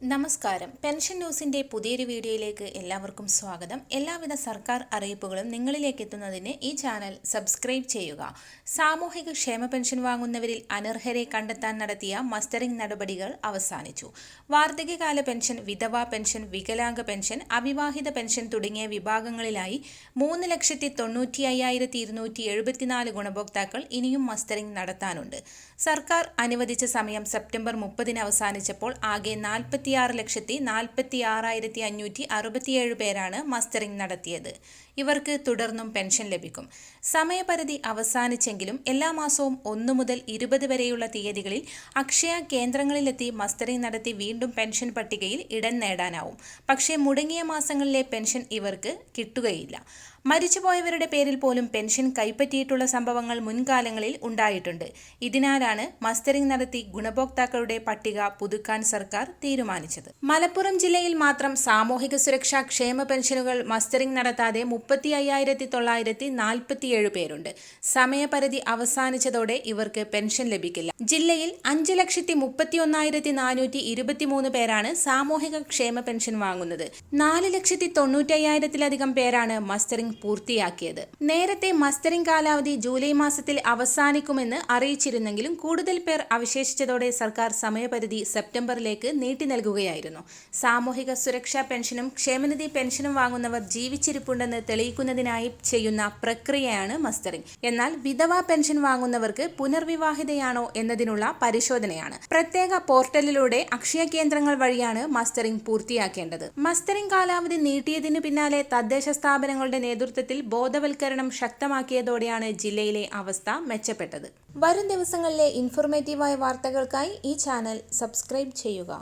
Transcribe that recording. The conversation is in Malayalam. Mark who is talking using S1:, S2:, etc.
S1: നമസ്കാരം. പെൻഷൻ ന്യൂസിന്റെ പുതിയൊരു വീഡിയോയിലേക്ക് എല്ലാവർക്കും സ്വാഗതം. എല്ലാവിധ സർക്കാർ അറിയിപ്പുകളും നിങ്ങളിലേക്ക് എത്തുന്നതിന് ഈ ചാനൽ സബ്സ്ക്രൈബ് ചെയ്യുക. സാമൂഹിക ക്ഷേമ പെൻഷൻ വാങ്ങുന്നവരിൽ അനർഹരെ കണ്ടെത്താൻ നടത്തിയ മസ്റ്ററിംഗ് നടപടികൾ അവസാനിച്ചു. വാർദ്ധക്യകാല പെൻഷൻ വിധവാ പെൻഷൻ വികലാംഗ പെൻഷൻ അവിവാഹിത പെൻഷൻ തുടങ്ങിയ വിഭാഗങ്ങളിലായി മൂന്ന് ലക്ഷത്തി തൊണ്ണൂറ്റി അയ്യായിരത്തി ഇരുന്നൂറ്റി എഴുപത്തിനാല് ഗുണഭോക്താക്കൾ ഇനിയും മസ്റ്ററിംഗ് നടത്താനുണ്ട്. സർക്കാർ അനുവദിച്ച സമയം സെപ്റ്റംബർ മുപ്പതിന് അവസാനിച്ചപ്പോൾ ആകെ നാൽപ്പത്തി ഇരുപത്തിയാറ് ലക്ഷത്തി നാൽപ്പത്തി ആറായിരത്തി അഞ്ഞൂറ്റി അറുപത്തിയേഴ് പേരാണ് മസ്റ്ററിംഗ് നടത്തിയത്. ഇവർക്ക് തുടർന്നും പെൻഷൻ ലഭിക്കും. സമയപരിധി അവസാനിച്ചെങ്കിലും എല്ലാ മാസവും ഒന്നു മുതൽ ഇരുപത് വരെയുള്ള തീയതികളിൽ അക്ഷയ കേന്ദ്രങ്ങളിലെത്തി മസ്റ്ററിംഗ് നടത്തി വീണ്ടും പെൻഷൻ പട്ടികയിൽ ഇടം നേടാനാവും. പക്ഷേ മുടങ്ങിയ മാസങ്ങളിലെ പെൻഷൻ ഇവർക്ക് കിട്ടുകയില്ല. മരിച്ചുപോയവരുടെ പേരിൽ പോലും പെൻഷൻ കൈപ്പറ്റിയിട്ടുള്ള സംഭവങ്ങൾ മുൻകാലങ്ങളിൽ ഉണ്ടായിട്ടുണ്ട്. ഇതിനാലാണ് മസ്റ്ററിംഗ് നടത്തി ഗുണഭോക്താക്കളുടെ പട്ടിക പുതുക്കാൻ സർക്കാർ തീരുമാനിച്ചത്. മലപ്പുറം ജില്ലയിൽ മാത്രം സാമൂഹിക സുരക്ഷാ ക്ഷേമ പെൻഷനുകൾ മസ്റ്ററിംഗ് നടത്താതെ മുപ്പത്തി അയ്യായിരത്തി തൊള്ളായിരത്തി നാൽപ്പത്തിയേഴ് പേരുണ്ട്. സമയപരിധി അവസാനിച്ചതോടെ ഇവർക്ക് പെൻഷൻ ലഭിക്കില്ല. ജില്ലയിൽ അഞ്ച് ലക്ഷത്തി മുപ്പത്തി ഒന്നായിരത്തി നാനൂറ്റി ഇരുപത്തിമൂന്ന് പേരാണ് സാമൂഹിക ക്ഷേമ പെൻഷൻ വാങ്ങുന്നത്. നാല് ലക്ഷത്തി തൊണ്ണൂറ്റി അയ്യായിരത്തിലധികം പേരാണ് മസ്റ്ററിംഗ് പൂർത്തിയാക്കിയത്. നേരത്തെ മസ്റ്ററിംഗ് കാലാവധി ജൂലൈ മാസത്തിൽ അവസാനിക്കുമെന്ന് അറിയിച്ചിരുന്നെങ്കിലും കൂടുതൽ പേർ അവശേഷിച്ചതോടെ സർക്കാർ സമയപരിധി സെപ്റ്റംബറിലേക്ക് നീട്ടി നൽകുകയായിരുന്നു. സാമൂഹിക സുരക്ഷാ പെൻഷനും ക്ഷേമനിധി പെൻഷനും വാങ്ങുന്നവർ ജീവിച്ചിരിപ്പുണ്ടെന്ന് തെളിയിക്കുന്നതിനായി ചെയ്യുന്ന പ്രക്രിയയാണ് മസ്റ്ററിംഗ്. എന്നാൽ വിധവാ പെൻഷൻ വാങ്ങുന്നവർക്ക് പുനർവിവാഹിതയാണോ എന്നതിനുള്ള പരിശോധനയാണ്. പ്രത്യേക പോർട്ടലിലൂടെ അക്ഷയ കേന്ദ്രങ്ങൾ വഴിയാണ് മസ്റ്ററിംഗ് പൂർത്തിയാക്കേണ്ടത്. മസ്റ്ററിംഗ് കാലാവധി നീട്ടിയതിനു പിന്നാലെ തദ്ദേശ സ്ഥാപനങ്ങളുടെ നേതൃത്വത്തിൽ ബോധവൽക്കരണം ശക്തമാക്കിയതോടെയാണ് ജില്ലയിലെ അവസ്ഥ മെച്ചപ്പെട്ടത്. വരും ദിവസങ്ങളിലെ ഇൻഫോർമേറ്റീവായ വാർത്തകൾക്കായി ഈ ചാനൽ സബ്സ്ക്രൈബ് ചെയ്യുക.